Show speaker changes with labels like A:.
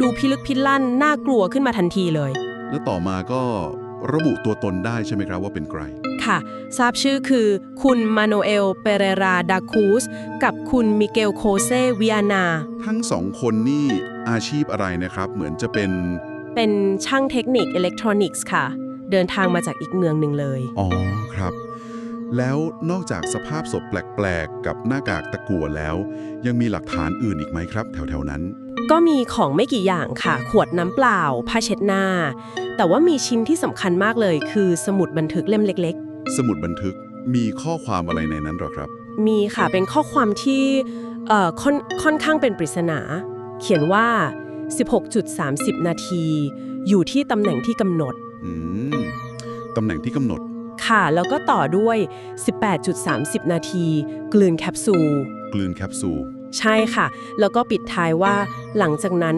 A: ดูพิลึกพิลั่นน่ากลัวขึ้นมาทันทีเลย
B: แล้วต่อมาก็ระบุตัวตนได้ใช่ไหมครับว่าเป็นใคร
A: ค่ะ ทราบชื่อคือคุณมาโนเอล เปเรราดาคูส กับคุณมิเกลโคเซวิอานา
B: ทั้งสองคนนี่อาชีพอะไรนะครับ เหมือนจะเป็น
A: เป็นช่างเทคนิคอิเล็กทรอนิกส์ค่ะ เดินทางมาจากอีกเมืองหนึ่งเลย
B: อ๋อครับ แล้วนอกจากสภาพศพแปลก ๆ กับหน้ากากตะกั่วแล้ว ยังมีหลักฐานอื่นอีกไหมครับ แถว ๆ นั้น
A: ก็มีของไม่กี่อย่างค่ะ ขวดน้ำเปล่า ผ้าเช็ดหน้า แต่ว่ามีชิ้นที่สำคัญมากเลย คือสมุดบันทึกเล่มเล็ก
B: สมุดบันทึกมีข้อความอะไรในนั้นหรอครับ
A: ๆ มีค่ะเป็นข้อความที่เอ่อค่อนค่อนข้างเป็นปริศนา เขียนว่า 16.30 นาที อยู่ที่ตำแหน่งที่กำหนด
B: อืมตำแหน่งที่กำหนด
A: ค่ะ แล้วก็ต่อด้วย 18.30 นาที กลืนแคปซูล
B: กลืนแคปซูล
A: ใช่ค่ะ แล้วก็ปิดท้ายว่าหลังจากนั้น